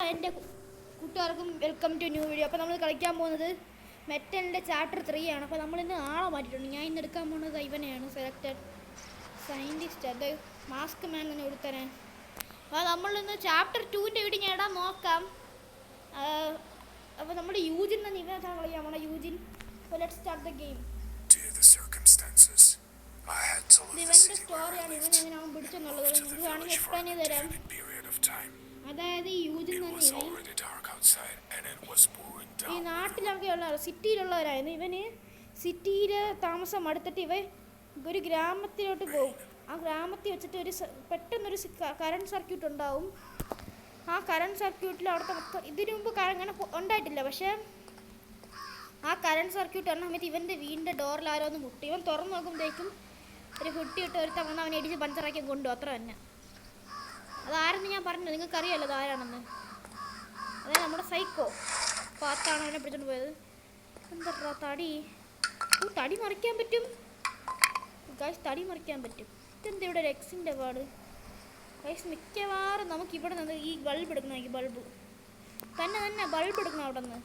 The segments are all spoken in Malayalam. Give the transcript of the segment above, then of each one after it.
എന്റെ കൂട്ടുകാർക്കും വെൽക്കം ടു ന്യൂ വീഡിയോ അപ്പോൾ നമ്മൾ കളിക്കാൻ പോകുന്നത് മെറ്റലിന്റെ ചാപ്റ്റർ ത്രീ ആണ്. അപ്പോൾ നമ്മൾ ഇന്ന് ആളെ മാറ്റിയിട്ടുണ്ട്. ഞാൻ ഇന്ന് എടുക്കാൻ പോകുന്നത് ഇവനെയാണ് സെലക്റ്റഡ് സയന്റിസ്റ്റ് അത് മാസ്ക് മാൻ തന്നെ കൊടുത്തരാൻ. അപ്പോൾ നമ്മളിന്ന് ചാപ്റ്റർ ടുവിന്റെ വീട് ഞാൻ ഇടാൻ നോക്കാം. അപ്പോൾ നമ്മുടെ യൂജിൻ തന്നെ ഇവനെ കളിക്കാൻ പോണ? യൂജിൻ അപ്പോൾ ലെറ്റ് സ്റ്റാർട്ട് ദ ഗെയിം ഇവന്റെ സ്റ്റോറിയാണ് ഇവൻ എങ്ങനെയാണ് പിടിച്ചെന്നുള്ളത് നമുക്ക് വേണമെങ്കിൽ എക്സ്പ്ലെയിൻ ചെയ്ത് തരാം അതായത് ഈ യൂജിൻ തന്നെ ഈ. നാട്ടിലൊക്കെ ഉള്ള സിറ്റിയിലുള്ളവരായിരുന്നു. ഇവന് സിറ്റിയിൽ താമസം അടുത്തിട്ട് ഇവ ഒരു ഗ്രാമത്തിലോട്ട് പോകും. ആ ഗ്രാമത്തിൽ വെച്ചിട്ട് ഒരു പെട്ടെന്നൊരു കറണ്ട് സർക്യൂട്ട് ഉണ്ടാവും. ആ കറണ്ട് സർക്യൂട്ടിൽ അവിടുത്തെ മൊത്തം ഇതിനു മുമ്പ് അങ്ങനെ ഉണ്ടായിട്ടില്ല. പക്ഷേ ആ കറണ്ട് സർക്യൂട്ട് വരണ സമയത്ത് ഇവന്റെ വീടിന്റെ ഡോറിൽ ആരോ ഒന്ന് മുട്ടി. ഇവൻ തുറന്നു നോക്കുമ്പോഴേക്കും ഒരു ഒരുത്തൻ വന്ന് അവനെ ഇടിച്ച് പഞ്ചറാക്കി കൊണ്ടു. അത്ര തന്നെ. അതാരെന്ന് ഞാൻ പറഞ്ഞു നിങ്ങൾക്ക് അറിയാലോ അതാരാണെന്ന് അതായത് നമ്മുടെ സൈക്കോ. പാത്താണ് അവനെ പിടിച്ചോണ്ട് പോയത്. എന്താ തടി? ഓ തടി മറിക്കാൻ പറ്റും. ഗൈസ് തടി മറിക്കാൻ പറ്റും. ഇതെന്താ ഇവിടെ ഒരു എക്സിന്റെ പാട്? ഗൈസ് മിക്കവാറും നമുക്ക് ഇവിടെ നിന്ന് ഈ ബൾബ് എടുക്കണം ഈ ബൾബ് തന്നെ തന്നെ ബൾബ് എടുക്കണം അവിടെ നിന്ന്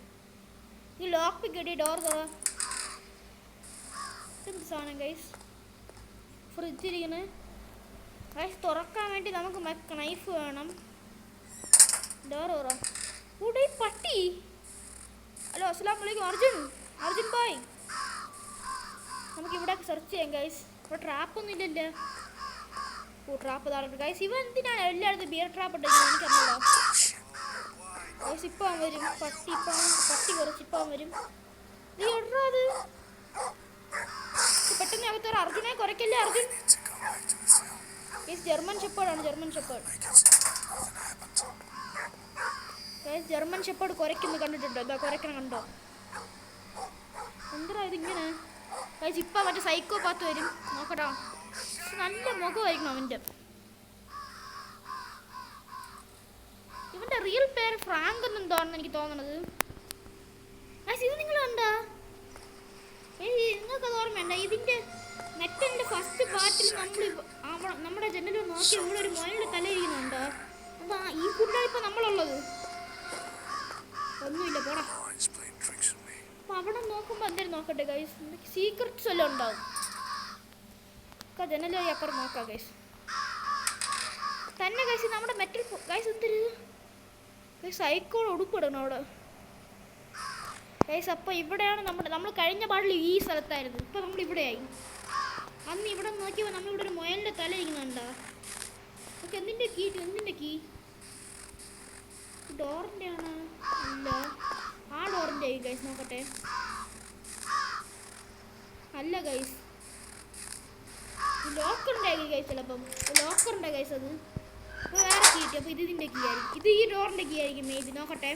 ഈ ലോക്ക് പിക്ക് ഇടി ഡോർ ഇതെന്ത് സാധനം ഗൈസ് ഫ്രിഡ്ജ് ഇരിക്കുന്നത് ഗൈസ് തുറക്കാൻ വേണ്ടി നമുക്ക് നൈഫ് വേണം. ഡോർ തുറ. ഈ പട്ടി. ഹലോ അസ്സാം വലൈക്കും അർജുൻ. അർജുൻ ബോയ് നമുക്ക് ഇവിടെ സെർച്ച് ചെയ്യാം ഗൈസ് ഇവിടെ ട്രാപ്പ് ഒന്നും ഇല്ലല്ലോ. ഓ ട്രാപ്പ് താഴെ ഗൈസ് ഇവ എന്തിനാണ് എല്ലായിടത്തും ബിയർ ട്രാപ്പ് ഉണ്ടെങ്കിൽ എനിക്കറിയില്ല ഗൈസ് ഇപ്പം വരും. പട്ടി ഇപ്പം പട്ടി കുറച്ച് ഇപ്പം വരും. നീ എടാ പെട്ടെന്ന് അകത്തോറ് അർജുനെ കുറയ്ക്കല്ലേ അർജുൻ? ഗൈസ് ജർമ്മൻ ഷെപ്പേർഡാണ് ജർമ്മൻ ഷെപ്പേർഡ് ജർമ്മൻ ഷെപ്പേർഡ് കുരയ്ക്കുന്നു കണ്ടിട്ടുണ്ടോ? എന്താ കുരയ്ക്കണം കണ്ടോ? എന്താ ഇതിങ്ങനെ? കഴിച്ച് ഇപ്പം മറ്റേ സൈക്കോ പാത്ത് വരും. നോക്കട്ടോ നല്ല മുഖമായിരിക്കണം അവന്റെ. ഇവന്റെ റിയൽ പേര് ഫ്രാങ്ക് എന്നെന്തോണെന്ന് എനിക്ക് തോന്നണത്? ഇത് നിങ്ങൾ കണ്ടാ? നിങ്ങൾക്ക് അത് ഓർമ്മയുണ്ട? ഇതിന്റെ നെറ്റിന്റെ ഫസ്റ്റ് പാർട്ടിൽ നമ്മൾ അവ- നമ്മുടെ ജനലിൽ നോക്കി ഇവിടെ ഒരു മോനിന്റെ തലയിരിക്കുന്നുണ്ട് അതാ ഈ ഫുഡാണ് ഇപ്പൊ നമ്മളുള്ളത്. ഒന്നുമില്ല പോടാ. അപ്പൊ അവിടെ നോക്കുമ്പോൾ എന്തായാലും നോക്കട്ടെ ഗൈസ് സീക്രട്സ് എല്ലാം ഉണ്ടാവും വഴി അപ്പുറം നോക്കാം ഗൈസ് തന്നെ ഗൈസ് നമ്മുടെ മെറ്റൽ ഗൈസ് എന്തൊരു ഗൈസ് സൈക്കോൾ ഉടുപ്പിടണം അവിടെ. ഗൈസ് അപ്പോൾ ഇവിടെയാണ് നമ്മുടെ നമ്മൾ കഴിഞ്ഞ പാടിൽ ഈ സ്ഥലത്തായിരുന്നു. ഇപ്പോൾ നമ്മൾ ഇവിടെയായി. അന്ന് ഇവിടെ നോക്കിയപ്പോൾ നമ്മളിവിടെ ഒരു മുയലിന്റെ തല ഇരിക്കുന്നുണ്ടോ ഓക്കെ എന്തിന്റെ കീ എന്തിന്റെ കീ? ഡോറിന്റെ ആണ്? അല്ല. ആ ഡോറിന്റെ ആയി ഗൈസ് നോക്കട്ടെ. അല്ല ഗൈസ് ലോക്കറിന്റെ ഗൈസ് ചിലപ്പം ലോക്കറിന്റെ ഗൈസ് അത്. അപ്പോൾ വേറെ കീ കിട്ടി അപ്പോൾ ഇത് ഇതിന്റെ കീ ആയിരിക്കും. ഇത് ഈ ഡോറിന്റെ കീ ആയിരിക്കും മേബി നോക്കട്ടെ.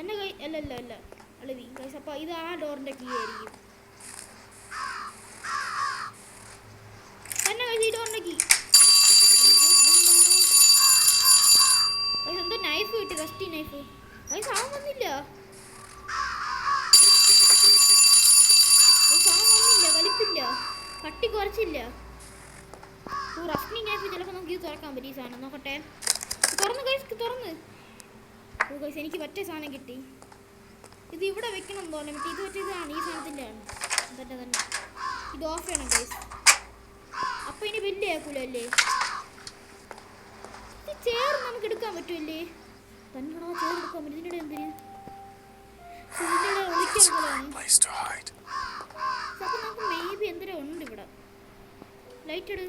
എന്റെ കൈ അല്ല അല്ല അല്ല. അല്ല ഗൈസ് അപ്പോൾ ഇത് ആ ഡോറിന്റെ കീ ആയിരിക്കും തന്നെ ഗൈസ് ഈ ഡോറിന്റെ കീ ഗൈസ് എന്തോ നൈഫ് കിട്ടി റസ്റ്റി നൈഫ് ഗൈസ് അവൻ വന്നില്ല ഗൈസ് അവൻ വന്നില്ല വലിപ്പില്ല കട്ടി കുറച്ചില്ല. ഓ റസ്റ്റി നൈഫ് ചിലപ്പോൾ നമുക്ക് ഇത് തുറക്കാൻ പറ്റും ഈ സാധനം. നോക്കട്ടെ. തുറന്ന് ഗൈസ് തുറന്ന്. ഓ ഗൈസ് എനിക്ക് പറ്റേ സാധനം കിട്ടി. ഇത് ഇവിടെ വെക്കണം മറ്റേ ഇത് ഇതാണ് ഈ സാധനത്തിന്റെ ആണ്. തന്നെ തന്നെ ഇത് ഓഫ് ചെയ്യണം ഗൈസ് അപ്പോൾ ഇനി വലിയ ആക്കൂലല്ലേ ഈ ചേർ നമുക്ക് എടുക്കാൻ പറ്റുമല്ലേ? തന്നെടാ ചേർ എടുക്കാൻ പറ്റും. ഇതിന്റെ എന്തിന്? ഇതിന്റെ hide. അപ്പോൾ നമുക്ക് മേ ബി ലൈറ്റ് ഇട്.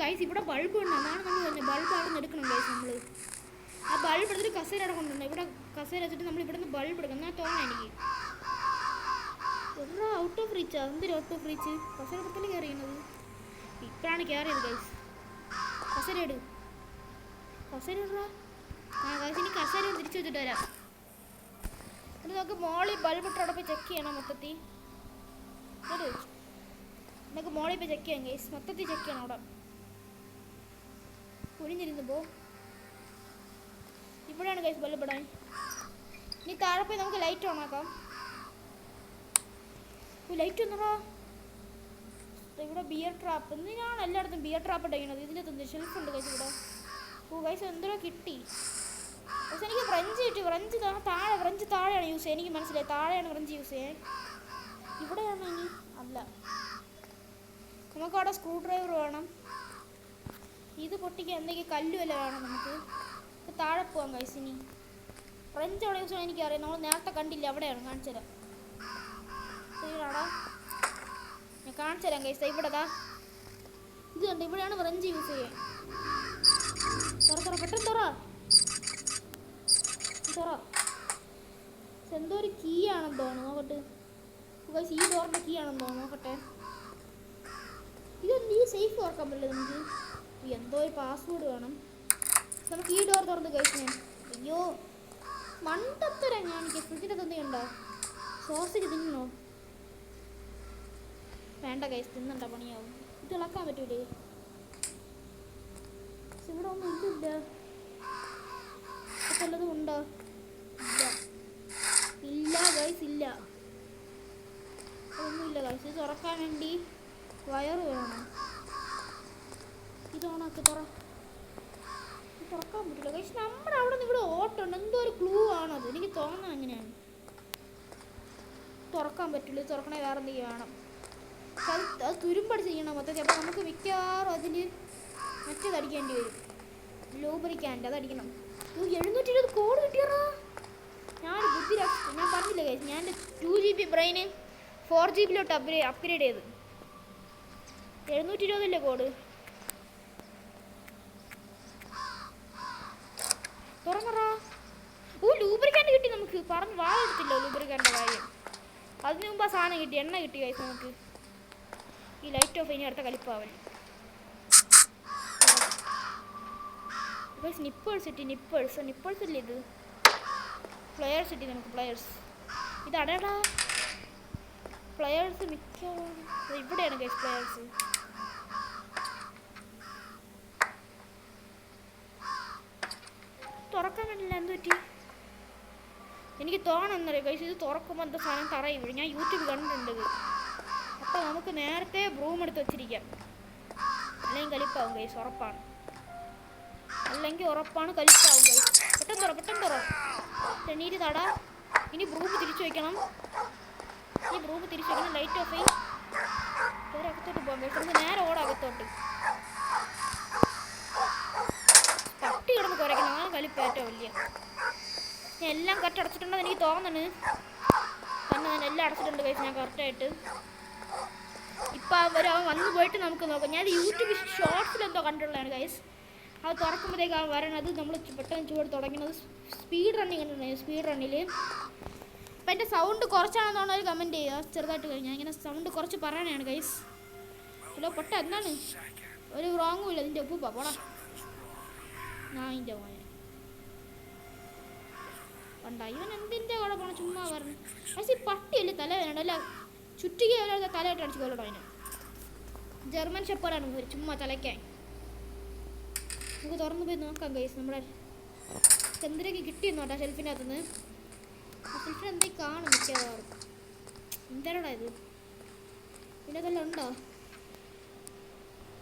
ഗൈസ് ഇവിടെ ബൾബ് ഉണ്ട്. അതാണ് നമ്മൾ പറഞ്ഞത്. ബൾബ് അവിടെ നിന്ന് എടുക്കണം ഗൈസ് നമ്മൾ ആ ബൾബ് എടുത്തിട്ട് കസേര അവിടെ കൊണ്ടുവന്നു ഇവിടെ കസേര വെച്ചിട്ട് നമ്മൾ ഇവിടെ നിന്ന് ബൾബ് എടുക്കണം. എന്നാൽ തോന്നണം എനിക്ക്? എത്ര ഔട്ട് ഓഫ് റീച്ചാ എന്തൊരു ഔട്ട് ഓഫ് റീച്ച് കസേര എടുത്തല്ലേ കയറിയുന്നത് ഇപ്പോഴാണ് കയറിയത് ഗൈസ് കസേര ഇട്. കസേര ഇടാ ആ ഗൈസ് ഇനി കസേര തിരിച്ചു വെച്ചിട്ട് വരാം. എന്നിട്ട് നമുക്ക് മോളിൽ ബൾബ് ഇട്ട് അവിടെ പോയി ചെക്ക് ചെയ്യണം മൊത്തത്തിൽ. നമുക്ക് മോളിൽ പോയി ചെക്ക് ചെയ്യാം ഗൈസ് മൊത്തത്തിൽ ചെക്ക് ചെയ്യണം അവിടെ. കുനിഞ്ഞിരുന്ന് പോ. ഇവിടെയാണ് ഗൈസ് ബല്ലപ്പെടാൻ ഇനി താഴെ പോയി നമുക്ക് ലൈറ്റ് ഓൺ ആക്കാം. ലൈറ്റ് ഒന്നടാ ഇവിടെ ബിയർ ട്രാപ്പ് എന്തിനാണ് എല്ലായിടത്തും ബിയർ ട്രാപ്പ് ഇട്ടേക്കണത് തന്നെ ഷെൽഫ് ഉണ്ട് ഗൈസ് ഇവിടെ? ഓ ഗൈസ് എന്തോ കിട്ടി. എനിക്ക് ഫ്രഞ്ച് കിട്ടി. ഫ്രഞ്ച് താഴെ ഫ്രഞ്ച് താഴെയാണ് യൂസ് ചെയ്യുക എനിക്ക് മനസ്സിലായി. താഴെയാണ് ഫ്രഞ്ച് യൂസ് ചെയ്യാൻ ഇവിടെയാണ് ഇനി? അല്ല. നമുക്ക് അവിടെ സ്ക്രൂ ഡ്രൈവർ വേണം. ഇത് പൊട്ടിക്കാൻ എന്തെങ്കിലും കല്ല് വല്ല വേണം നമുക്ക്? താഴെ പോവാം കൈസ് ഇനി. ഫ്രഞ്ച് അവിടെ യൂസ് എനിക്ക് എനിക്കറിയാം. നമ്മൾ നേരത്തെ കണ്ടില്ല അവിടെയാണ്. കാണിച്ചു തരാം. ഞാൻ കാണിച്ചു തരാം കൈസ് ഇവിടെ ദാ. ഇത് കണ്ട്? ഇവിടെയാണ് ഫ്രഞ്ച് യൂസ് ചെയ്യാൻ തുറ പെട്ടെന്ന് തുറ. തുറ. എന്തോ ഒരു കീ ആണെന്ന് തോന്നുന്നു. നോക്കട്ടെ. ഈ ഡോറിന്റെ കീ ആണെന്ന് തോന്നുന്നു. നോക്കട്ടെ. ഇതെന്ത് സേഫ് തുറക്കാൻ പറ്റില്ല നമുക്ക് എന്തോ ഒരു പാസ്വേഡ് വേണം. നമുക്ക് ഈ ഡോർ തുറന്ന് കഴിക്കാൻ അയ്യോ മണ്ടത്തര ഞാൻ ഫ്രിഡ്ജിന്റെ തന്നെയുണ്ടോ സോസേജ് തിന്നോ വേണ്ട കൈസ് തിന്നണ്ട പണിയാവും. ഇത് ഇളക്കാൻ പറ്റൂലേ? ഇവിടെ ഒന്നും ഇല്ല. വല്ലതും ഉണ്ടോ? ഇല്ല. ഇല്ല ഗൈസ് ഇല്ല. ഒന്നുമില്ല ഗൈസ് തുറക്കാൻ വേണ്ടി വയറ് വേണം. ഇത് ഓണാക്കി തുറ. തുറക്കാൻ പറ്റില്ല പക്ഷെ നമ്മുടെ അവിടെ നിന്ന് ഇവിടെ ഓട്ടം ഉണ്ട്. എന്തോ ഒരു ക്ലൂ ആണത്. എനിക്ക് തോന്നുന്നത് അങ്ങനെയാണ്. തുറക്കാൻ പറ്റില്ല തുറക്കണേ വേറെ എന്തെങ്കിലും വേണം. അത് തുരുമ്പടി ചെയ്യണം മൊത്തത്തിൽ. അപ്പോൾ നമുക്ക് മിക്കവാറും അതിന് മറ്റേത് അടിക്കേണ്ടി വരും. ലൂബറിക്കാന്റെ അത് അടിക്കണം. ഇത് എഴുന്നൂറ്റി ഇരുപത് കോഡ് കിട്ടിയറാ ഞാൻ ബുദ്ധി ഞാൻ പറഞ്ഞില്ല കഴിച്ചു ഞാൻ two G B brain four G ബിയിലോട്ട് upgrade upgrade ചെയ്ത് എഴുന്നൂറ്റി ഇരുപതല്ലേ കോഡ്? തുറന്നറാ ഓ ലൂബ്രിക്കാൻഡ് കിട്ടി നമുക്ക്. പറഞ്ഞ് വാ ലൂബ്രിക്കാൻഡ് കാര്യം. അതിന് മുമ്പ് ആ സാധനം കിട്ടി. എണ്ണ കിട്ടി കഴിച്ചു നമുക്ക്. ഈ ലൈറ്റ് ഓഫ് ഇനി അടുത്ത കളിപ്പാവൽ നിപ്പേഴ്സ് കിട്ടി നിപ്പേഴ്സ് നിപ്പേഴ്സ് അല്ലേ ഇത്? പ്ലെയേഴ്സ് കിട്ടി നമുക്ക് പ്ലെയേഴ്സ് ഇത് അടയടാ പ്ലെയേഴ്സ് മിക്ക ഇവിടെയാണ് ഗൈസ് പ്ലെയേഴ്സ് വേണ്ടില്ല എന്ത് പറ്റി? എനിക്ക് തോന്നുന്നറിയോ കഴിച്ച് ഇത് തുറക്കുമ്പോൾ എന്താ സാധനം തറയും വീഴും. ഞാൻ യൂട്യൂബ് കണ്ടിട്ടുണ്ട് അപ്പോൾ നമുക്ക് നേരത്തെ ബ്രൂം എടുത്ത് വെച്ചിരിക്കാം. അല്ലെങ്കിൽ കലിപ്പാവും കൈസ് ഉറപ്പാണ്. അല്ലെങ്കിൽ ഉറപ്പാണ് കലിപ്പാവും കൈസ് പെട്ടെന്ന് തുറ പെട്ടെന്ന് തുറ. തെണ്ണീര് തട. ഇനി ബ്രൂം തിരിച്ചു വെക്കണം. ഈ ബ്രൂം തിരിച്ചു വെക്കണം ലൈറ്റ് ഓഫ് ചെയ്യും. വേറെ അകത്തോട്ട് പോകാം ഗൈസ് നേരെ ഓടാം അകത്തോട്ട് പട്ടി കിടന്ന് ആ കലിപ്പ് ഏറ്റവും വലിയ. ഞാൻ എല്ലാം കറക്റ്റ് അടച്ചിട്ടുണ്ടെന്ന് എനിക്ക് തോന്നുന്നു തന്നെ ഞാൻ എല്ലാം അടച്ചിട്ടുണ്ട് കഴിച്ച് ഞാൻ കറക്റ്റായിട്ട് ഇപ്പം അവർ അവൻ വന്നു പോയിട്ട് നമുക്ക് നോക്കാം. ഞാൻ യൂട്യൂബ് ഷോർട്സിൽ എന്തോ കണ്ടിട്ടുള്ളതാണ് ഗൈസ് അത് തുറക്കുമ്പോഴത്തേക്ക് അവൻ വരണത് നമ്മൾ പെട്ടെന്ന് ചൂട് തുടങ്ങുന്നത് സ്പീഡ് റണ്ണിങ് കണ്ടിട്ടുണ്ട്? സ്പീഡ് റണ്ണിൽ അപ്പം എന്റെ സൗണ്ട് കുറച്ചാണെന്നാണ് ഒരു കമന്റ് ചെയ്യുക. ചെറുതായിട്ട് കഴിഞ്ഞാൽ ഇങ്ങനെ സൗണ്ട് കുറച്ച് പറയാനാണ് ഗൈസ് ഹലോ പൊട്ട എന്താണ്? ഒരു റോങ്ങും ഇല്ല. നിന്റെ ഉപ്പ് പോടാ. ഞാൻ മോനെ. കണ്ട ഇവൻ എന്തിന്റെ അവിടെ പോണ? ചുമ്മാ പറഞ്ഞു. പക്ഷേ ഈ പട്ടിയല്ലേ തല വേണ്ട അല്ല ചുറ്റിക തലയിട്ട് അടിച്ചു കൊല്ലണം അതിന് ജർമ്മൻ ഷെപ്പറാണ് പോയി ചുമ്മാ തലയ്ക്കാൻ നമുക്ക് തുറന്നു പോയി നോക്കാം ഗൈസ് നമ്മുടെ എന്തിനൊക്കെ കിട്ടിയെന്നോട്ടാ ഷെൽഫിന്റെ അകത്തുനിന്ന് ഷെൽഫിൽ എന്തെങ്കിലും കാണും മിക്കവാറും. എന്താടാ ഇത്? പിന്നെ അതെല്ലാം ഉണ്ടോ?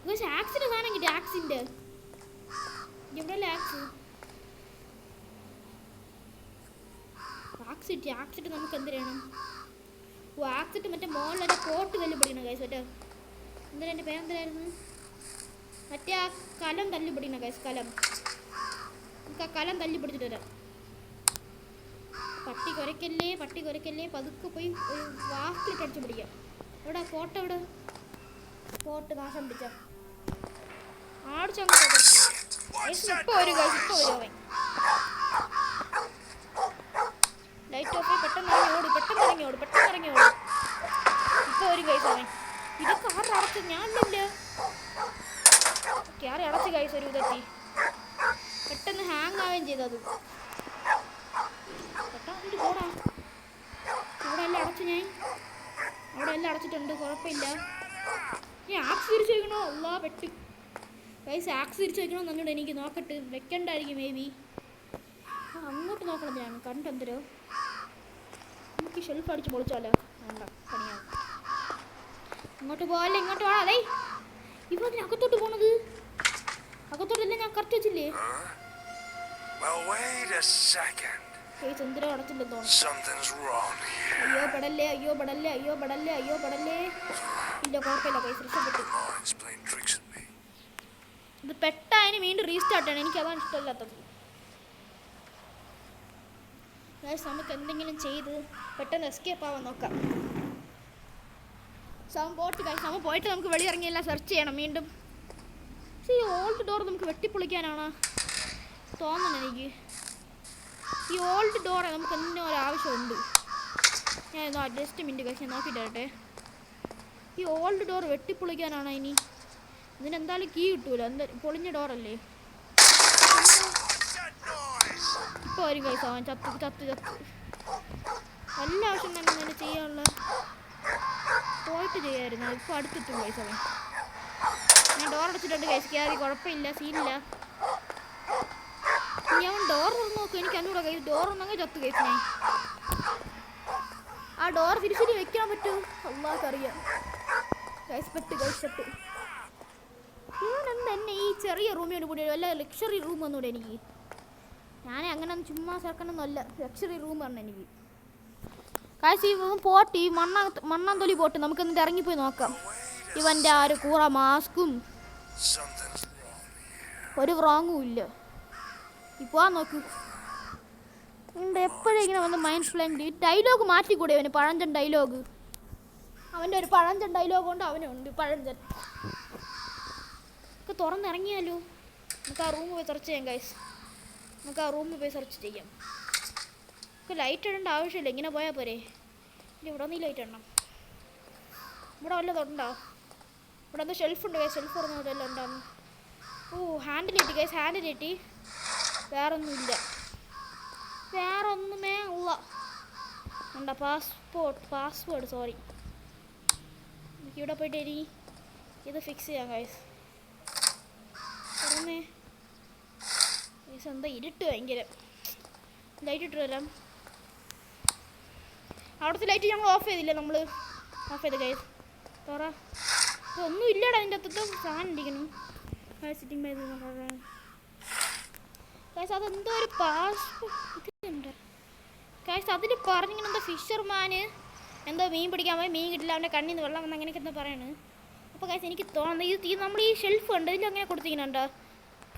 ഗൈസ് ആക്സിന്റെ സാധനം കിട്ടി ആക്സിന്റെ. എവിടെയല്ലേ ആക്സ്? ആക്സിറ്റ് ആക്സിറ്റ് നമുക്ക് എന്തിനാണ് ഓ ആക്സിറ്റ് മറ്റേ മോളിലെ കോട്ട് തല്ലി പിടിക്കണം കൈസ് മറ്റേ എന്തിനാ എന്റെ പേരെന്തായിരുന്നു മറ്റേ ആ കലം തല്ലി പിടിക്കണം കൈസ് കലം. നമുക്ക് ആ കലം തല്ലി പിടിച്ചിട്ട് പട്ടി കുരയ്ക്കല്ലേ പട്ടി കുരയ്ക്കല്ലേ പതുക്കെ പോയി വാക്കിലിട്ട് അടിച്ചു പിടിക്കാം. എവിടെ ഫോട്ടോ എവിടെ കോട്ട് നാശം പിടിച്ച. ആടിച്ചങ്ങ് ഇപ്പൊ ഒരു കൈസ് ഇപ്പൊ ഒരു അവൻ ലൈറ്റ് ഓഫ് പെട്ടെന്ന് ഇറങ്ങി ഓടി പെട്ടെന്ന് ഇറങ്ങി ഓടി പെട്ടെന്ന് ഇറങ്ങി ഓടി ഇപ്പൊ ഒരു കൈസ് അവൻ ഇതൊക്കെ ആരുടെ അടച്ചു ഞാനില്ല ആരെ അടച്ച് കൈസ് ഒരു ഇതെത്തി പെട്ടെന്ന് ഹാങ് കേട്ടോ പെട്ടെന്ന് പോടാ ഇവിടെ എല്ലാം അടച്ചു ഞാൻ അവിടെ എല്ലാം അടച്ചിട്ടുണ്ട് കുഴപ്പമില്ല ഞാൻ ആക്സ് തിരിച്ചു വയ്ക്കണോ അല്ലാ പെട്ട് പൈസ ആക്സ് തിരിച്ചു വയ്ക്കണോ എന്നോട് എനിക്ക് നോക്കട്ട് വെക്കണ്ടായിരിക്കും മേ ബി അങ്ങോട്ട് നോക്കണം ഞാൻ കണ്ടെന്തരോ നമുക്ക് ഷെൽഫ് അടിച്ച് പൊളിച്ചാലോ വേണ്ട പണിയാവും ഇങ്ങോട്ട് പോകല്ലേ ഇങ്ങോട്ട് പോകാം അതേ ഇവിടെ അകത്തോട്ട് പോണത് അകത്തോട്ടല്ലേ ഞാൻ കറക്റ്റ് വെച്ചില്ലേ Well, wait a second. Something's wrong here. അയ്യോ പെടല്ലേ അയ്യോ പെടല്ലേ അയ്യോ പെടല്ലേ അയ്യോ പെടല്ലേ. ഇല്ല കുഴപ്പമില്ല tricks on me. ഇത് പെട്ടതിന് വീണ്ടും റീസ്റ്റാർട്ട് ചെയ്യണം. എനിക്ക് അതാണ് ഇഷ്ടമില്ലാത്തത്. നമുക്ക് എന്തെങ്കിലും ചെയ്ത് പെട്ടെന്ന് എസ്കേപ്പ് ആവാൻ നോക്കാം. സമം പോട്ട് ഗൈസ് സമം പോയിട്ട് നമുക്ക് വെളിയിറങ്ങിയെല്ലാം സെർച്ച് ചെയ്യണം. വീണ്ടും. ഈ ഓൾഡ് ഡോർ നമുക്ക് വെട്ടിപ്പൊളിക്കാനാണ്. തോന്നുന്നത് എനിക്ക് ഈ ഓൾഡ് ഡോറ നമുക്ക് എന്തിനും ഒരു ആവശ്യമുണ്ട് ഞാൻ ഒന്ന് അഡ്ജസ്റ്റ് മിനിറ്റ് കഴിച്ച് ഞാൻ നോക്കിയിട്ട് ഈ ഓൾഡ് ഡോർ വെട്ടിപ്പൊളിക്കാനാണോ ഇനി? ഇതിനെന്തായാലും കീ കിട്ടൂല. എന്താ പൊളിഞ്ഞ ഡോറല്ലേ ഇപ്പോൾ വരും കൈസ് അവൻ ചത്ത് ചത്ത് ചത്ത്. എല്ലാ ആവശ്യം തന്നെ ഇങ്ങനെ ചെയ്യാനുള്ള പോയിട്ട് ചെയ്യായിരുന്നു. ഇപ്പൊ അടുത്തെത്തും കൈസ് ഞാൻ ഡോർ അടച്ചിട്ടുണ്ട് കൈസ് കയറി കുഴപ്പമില്ല സീനില്ല അവൻ ഡോർ തുറന്ന് നോക്കും. എനിക്ക് അന്നൂടെ കൈസ് ഡോർ ഒന്നെങ്കിൽ ചത്ത് കേസിനെ ഞാൻ. ആ ഡോർ തിരിച്ചിട്ട് വെക്കാൻ പറ്റൂ. അള്ളാഹ്ക്കറിയാം കൈസ്പെട്ട് കൈസ്പെട്ട് കൈസ് പെട്ട്. ഇവനെന്താ ഈ ചെറിയ റൂമിനോട് കൂടി വല്ല ലക്ഷറി റൂം ഒന്നുകൂടെ എനിക്ക്? ഞാൻ അങ്ങനെ ചുമ്മാ ചേർക്കണമെന്നല്ല ലക്ഷറി റൂം പറഞ്ഞു എനിക്ക്. കാശ് ഈ പോട്ട്. ഈ മണ്ണ മണ്ണാന്തൊലി പോട്ട്. നമുക്ക് എന്നിട്ട് ഇറങ്ങിപ്പോയി നോക്കാം. ഇവന്റെ ആ ഒരു കൂറ മാസ്കും. ഒരു റോങ്ങും ഇല്ല. ഇപ്പോൾ നോക്കൂ. ഇവിടെ എപ്പോഴും ഇങ്ങനെ വന്ന് മൈൻഡ് ഫ്ലൈൻഡ് ഡയലോഗ് മാറ്റിക്കൂടെ അവന്? പഴഞ്ചൻ ഡയലോഗ് അവന്റെ ഒരു പഴഞ്ചൻ ഡയലോഗ് കൊണ്ട് അവനുണ്ട് പഴഞ്ചൻ. ഒക്കെ തുറന്നിറങ്ങിയാലോ? നമുക്ക് ആ റൂം പോയി സെർച്ച് ചെയ്യാം ഗൈസ് നമുക്ക് ആ റൂമിൽ പോയി സെർച്ച് ചെയ്യാം. നമുക്ക് ലൈറ്റ് ഇടേണ്ട ആവശ്യമില്ല. ഇങ്ങനെ പോയാൽ പോരെ. ഇവിടെ നീ ലൈറ്റ് ഇടണം. ഇവിടെ വല്ലതുണ്ടോ ഇവിടെ ഷെൽഫ് ഉണ്ട് ഷെൽഫ് തുറന്ന എല്ലാം ഉണ്ടാവും ഓ ഹാൻഡിൽ കിട്ടി ഗൈസ് ഹാൻഡിൽ കിട്ടി വേറൊന്നുമില്ല. വേറൊന്നുമേ ഉള്ള. എന്താ പാസ്പോർട്ട് പാസ്വേഡ് സോറി എനിക്ക് ഇവിടെ പോയിട്ട് ഇനി ഇത് ഫിക്സ് ചെയ്യാം ഗൈസ് പറഞ്ഞേ ഗൈസ് എന്താ ഇരുട്ട് ഭയങ്കര. ലൈറ്റ് ഇട്ട് വരാം. അവിടുത്തെ ലൈറ്റ് ഞങ്ങൾ ഓഫ് ചെയ്തില്ലേ നമ്മൾ ഓഫ് ചെയ്ത് ഗൈസ് തുറ. ഒന്നും ഇല്ലടാ അതിന്റെ അത്തത്തെ സാധനം ഇരിക്കണം സിറ്റിംഗ് ബൈ ഗൈസ് അതെന്തോ ഒരു പാസ്പോർട്ട് ഗൈസ് അതിൽ പറഞ്ഞിങ്ങനെ എന്തോ ഫിഷർമാന് എന്തോ മീൻ പിടിക്കാൻ പോയി മീൻ കിട്ടില്ല അവന്റെ കണ്ണിൽ നിന്ന് വെള്ളം വന്ന് അങ്ങനെയൊക്കെ എന്തോ പറയാണ്. അപ്പോൾ കാശ് എനിക്ക് തോന്നുന്നത് ഇത് ഈ നമ്മൾ ഈ ഷെൽഫ് ഉണ്ട് ഇതിൽ അങ്ങനെ കൊടുത്തിരിക്കുന്നുണ്ടോ?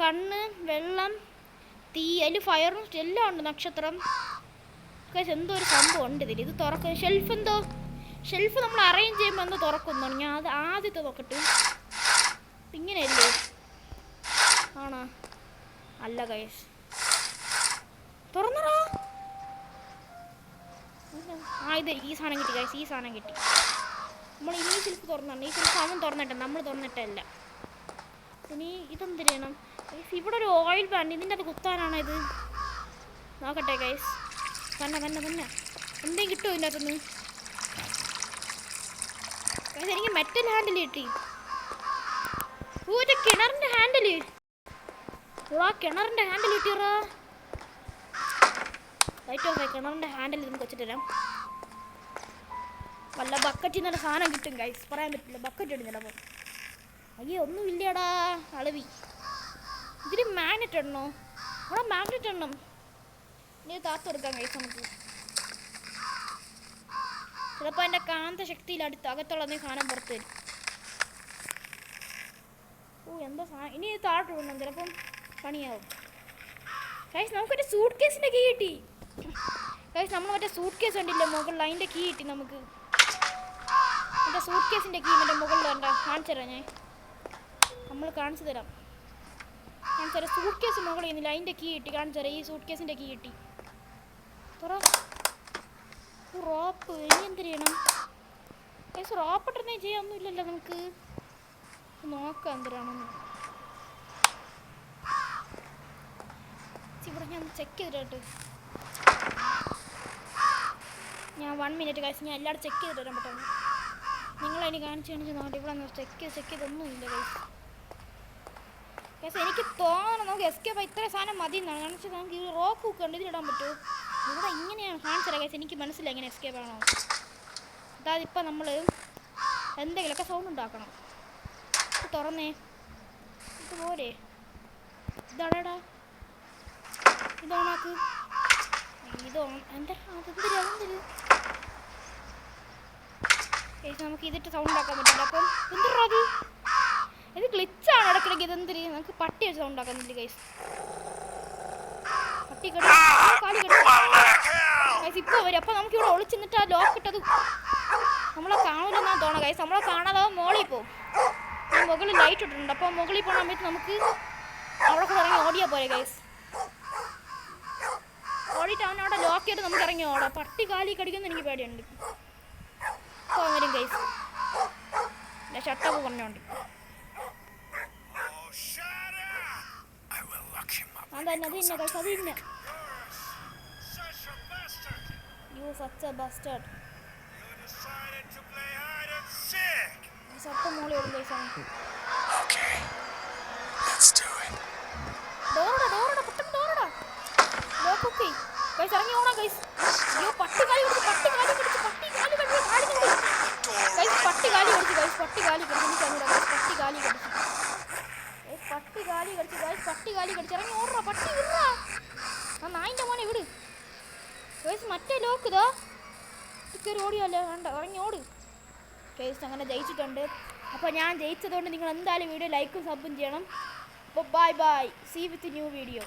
കണ്ണ് വെള്ളം തീ അതിൽ ഫയറും എല്ലാം ഉണ്ട് നക്ഷത്രം. കാശ് എന്തോ ഒരു സംഭവം ഉണ്ട് ഇതിൽ ഇത് തുറക്കും ഷെൽഫ് എന്തോ? ഷെൽഫ് നമ്മൾ അറേഞ്ച് ചെയ്യുമ്പോൾ എന്തോ തുറക്കുന്നു. ഞാൻ അത് ആദ്യത്തെ നോക്കട്ടെ. ഇങ്ങനെയല്ലേ? ആണോ? അല്ല കൈസ് തുറന്നടാ. ആ ഇത് ഈ സാധനം കിട്ടി കൈസ് ഈ സാധനം കിട്ടി. നമ്മൾ ഇനി സിൽക്ക് തുറന്നാണ് ഈ ഷെൽഫ് അവൻ തുറന്നിട്ട് നമ്മൾ തുറന്നിട്ടല്ല. ഇനി ഇതെന്തിനാണ് ഗൈസ് ഇവിടെ ഒരു ഓയിൽ പാൻ ഇതിന്റെ അത് കുത്താനാണ് ഇത്? നോക്കട്ടെ കൈസ് തന്നെ തന്നെ തന്നെ എന്തെങ്കിലും കിട്ടുമോ ഇതിന്റെ അകത്തുനിന്ന്? എനിക്ക് മെറ്റൽ ഹാൻഡിൽ കിട്ടി. ഇത് കിണറിന്റെ ഹാൻഡിൽ ആ കിണറിന്റെ ഹാൻഡിൽ കിട്ടിയറാ ലൈറ്റ് ഓഫ് ആയി കിണറിന്റെ ഹാൻഡിൽ നമുക്ക് വെച്ചിട്ട് തരാം. വല്ല ബക്കറ്റിൽ നിന്നൊരു സാധനം കിട്ടും ഗൈസ് പറയാൻ പറ്റില്ല. ബക്കറ്റ് ഇടും ചിലപ്പോൾ അയ്യോ ഒന്നും ഇല്ലടാ അളവി. ഇതിന് മാഗ്നറ്റ് ഇടണോ? അവിടെ മാഗ്നറ്റ് ഇടണം. ഇനി താത്ത് കൊടുക്കാം ഗൈസ് നമുക്ക്. ചിലപ്പോൾ എന്റെ കാന്ത ശക്തിയിൽ അടുത്ത് അകത്തുള്ള നീ സാധനം പുറത്ത് വരും. ഓ എന്താ സാധനം ഇനി താഴോട്ട് വിടണം. ചിലപ്പം പണിയാവും. കഴിച്ച് നമുക്കൊരു സൂട്ട് കേസിന്റെ കീ കിട്ടി. കഴിച്ച് നമ്മൾ മറ്റേ സൂട്ട് കേസ് ഉണ്ടല്ലോ മുകളിൽ അതിന്റെ കീ കിട്ടി നമുക്ക്. മറ്റേ സൂട്ട് കേസിന്റെ കീ മറ്റേ മുകളിൽ വേണ്ട കാണിച്ചു തരാം ഞാൻ. നമ്മൾ കാണിച്ചു തരാം. കാണിച്ചു തരാം. സൂട്ട് കേസ് മുകളിൽ ഇന്നില്ല അതിന്റെ കീ കിട്ടി. കാണിച്ചു തരാം. ഈ സൂട്ട് കേസിന്റെ കീ കിട്ടി റോപ്പ് ഇനി എന്ത് ചെയ്യണം? റോപ്പ് ഇട്ടെന്നേ ചെയ്യാനൊന്നുമില്ലല്ലോ നമുക്ക്. നോക്കാം എന്തിനാണെന്ന് ഇവിടെ ഞാൻ ചെക്ക് ചെയ്തിട്ട് ഞാൻ വൺ മിനിറ്റ് കഴിച്ച് ഞാൻ എല്ലാവരും ചെക്ക് ചെയ്തിട്ട് തരാൻ പറ്റുന്നു നിങ്ങൾ അതിന് കാണിച്ച് കാണിച്ച് നോക്കി ഇവിടെ ചെക്ക് ചെയ്ത് ചെക്ക് ചെയ്തൊന്നുമില്ല കഴിച്ച് കേസ് എനിക്ക് തോന്നണം നമുക്ക് എസ്കേപ്പ് ഇത്ര സാധനം മതി എന്നാണ് കാണിച്ച് നമുക്ക് ഈ റോക്ക് ഒക്കെ ഉണ്ട് ഇതിലിടാൻ പറ്റുമോ ഇവിടെ ഇങ്ങനെയാണ് കാണിച്ചത് കേസ് എനിക്ക് മനസ്സിലായി എങ്ങനെ എസ്കേപ്പ് ആണോ. അതായത് ഇപ്പം നമ്മൾ എന്തെങ്കിലുമൊക്കെ സൗണ്ട് ഉണ്ടാക്കണം. തുറന്നേ. ഇത് പോരെ. ഇതാടാ ഇത് ഓണാക്ക് ഇത് ഓൺ എന്താ അതെന്തിരി അതെന്തിരി നമുക്ക് ഇതിട്ട് സൗണ്ട് ആക്കാൻ പറ്റില്ല. അപ്പം എന്തിനാ അത്? ഇത് ഗ്ലിച്ചാണ് ഇടക്കിടയ്ക്ക് ഇതെന്തിരി നമുക്ക് പട്ടി വെച്ച് സൗണ്ട് ആക്കാൻ പറ്റില്ല കൈസ് പട്ടി കടി ആ, കാലി കടി ഗൈസ് ഇപ്പൊ വരും. അപ്പൊ നമുക്ക് ഇവിടെ ഒളിച്ചിന്നിട്ട് ആ ലോക്ക് ഇട്ടത് നമ്മളെ കാണില്ലെന്നാ തോന്നുന്നത് കൈസ് നമ്മളെ കാണാതെ മോളിൽ പോകും മുകളിൽ ലൈറ്റ് ഇട്ടിട്ടുണ്ട്. അപ്പോൾ മുകളിൽ പോകണ സമയത്ത് നമുക്ക് അവിടെ കൂടെ ഇറങ്ങി ഓടിയാൽ പോരെ ഗൈസ് ഓടിയിട്ട് അവൻ അവിടെ ലോക്ക് ചെയ്ത് നമുക്ക് ഇറങ്ങി ഓടാം. പട്ടി കാലി കടിക്കുന്ന എനിക്ക് പേടിയുണ്ട്. ഇപ്പോൾ വരും എന്റെ ഷട്ടപ്പ് പറഞ്ഞോണ്ട്. അത് തന്നെ അത് തന്നെ! You such a bastard Molly. ഡോറടാ ഡോറടാ പെട്ടെന്ന് ഡോറടാ ലോക്കൊക്കെ ഗൈസ് ഇറങ്ങി ഓടാം ഗൈസ് അയ്യോ പട്ടി കാലി കടിച്ച് പട്ടി കാലി കടിച്ച് പട്ടി കാലി കടിച്ച് കാലി കടിച്ച് ഗൈസ് പട്ടി കാലി കടിച്ച് ഗൈസ് പട്ടി കാലി കടിച്ച് അറിയില്ല ഗൈസ് പട്ടി കാലി കടിച്ച് പട്ടി കാലി കടിച്ചു ഗൈസ് പട്ടി കാലി കടിച്ചു ഇറങ്ങി ഓടറാ പട്ടി വിടുറാ ആ നായിന്റെ മോനെ വിട്. ഗൈസ് മറ്റേ ലോക്ക് ഇതാ. കയറി ഓടിയല്ലേ വേണ്ട ഇറങ്ങി ഓട്. ഗൈസ് അങ്ങനെ ജയിച്ചിട്ടുണ്ട്. അപ്പോൾ ഞാൻ ജയിച്ചതുകൊണ്ട് നിങ്ങൾ എന്തായാലും വീഡിയോ ലൈക്കും സബും ചെയ്യണം. അപ്പോൾ bye bye see with new video